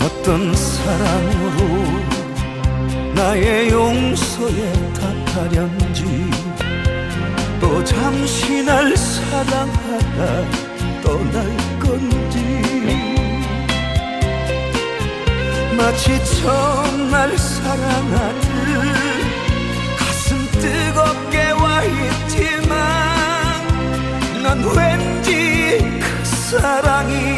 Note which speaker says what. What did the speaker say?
Speaker 1: 어떤 사랑으로 나의 용서에 답하련지 또 잠시 날 사랑하다 떠날 건지 마치 처음 날 사랑하듯 가슴 뜨겁게 와 있지만 난 왠지 그 사랑이